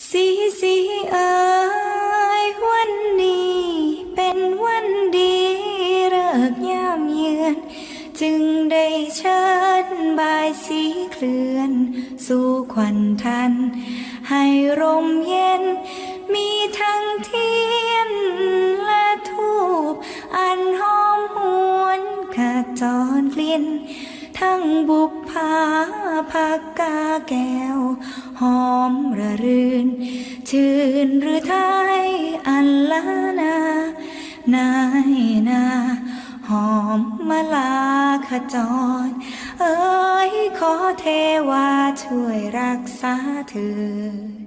สีสีเอ๋ยวันนี้ เป็นวันดีเลิกยามเยือน จึงได้เชิญบายสีเคลื่อน สู่ขวัญทัน ให้ร่มเย็น มีทั้งเทียนและทูบอันหอมหวนขจรกลิ่น ทั้งบุพภาผักกาแก้ว หอมระรื่น ชื่นหรือไทยอันลานานายนาหอมมาลาขจร เอ้ยขอเทวาช่วยรักษาเธอ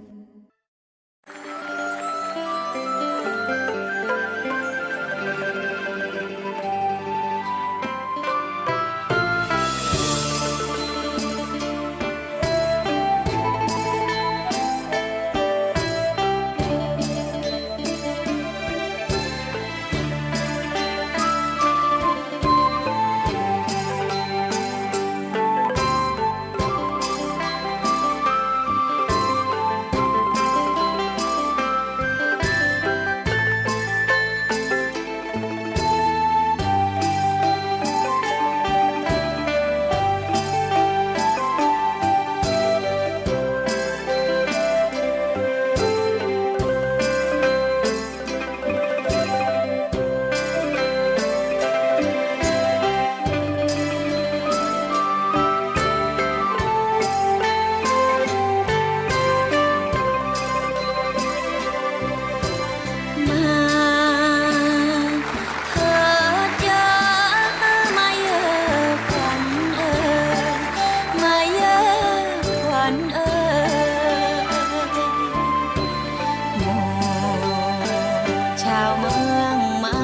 ชาวเมืองมา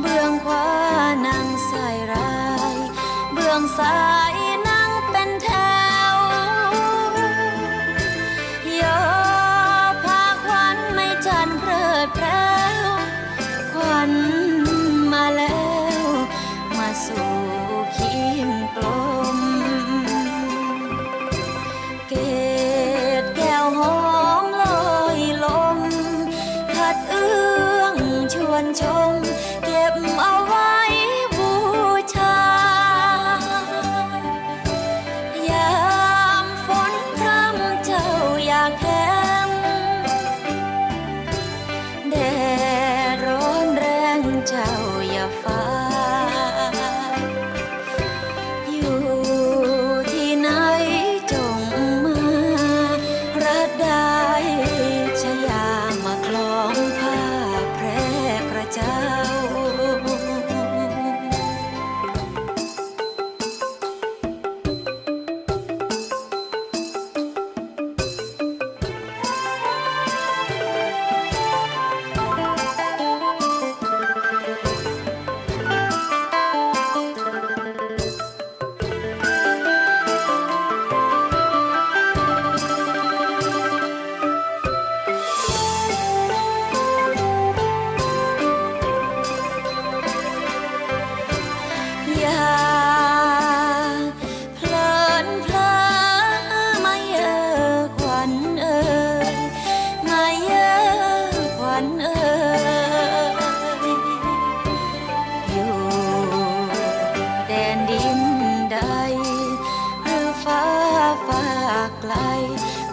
เบื้องขวานางใส่ร้าย เบื้องซ้าย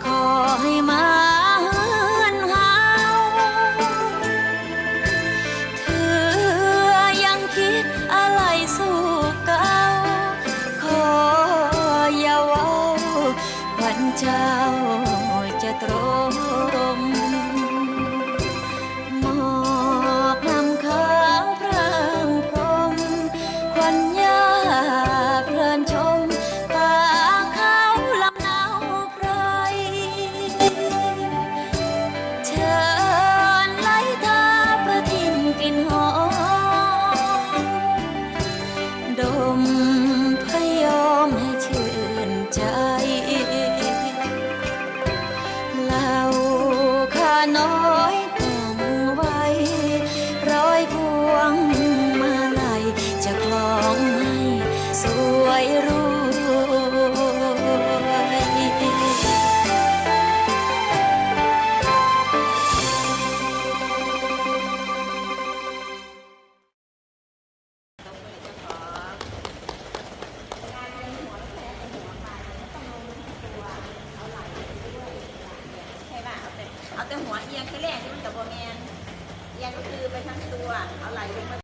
ขอให้มาเฮือนเฮาเธอยังคิดอะไรสู้เก่าขออย่าว้าวันเจ้าจะตรง เชิญ หัวเอียงแค่แรกนี่มันกับโบแมนเอียงก็คือไปทั้งตัว เอาไหลลงมา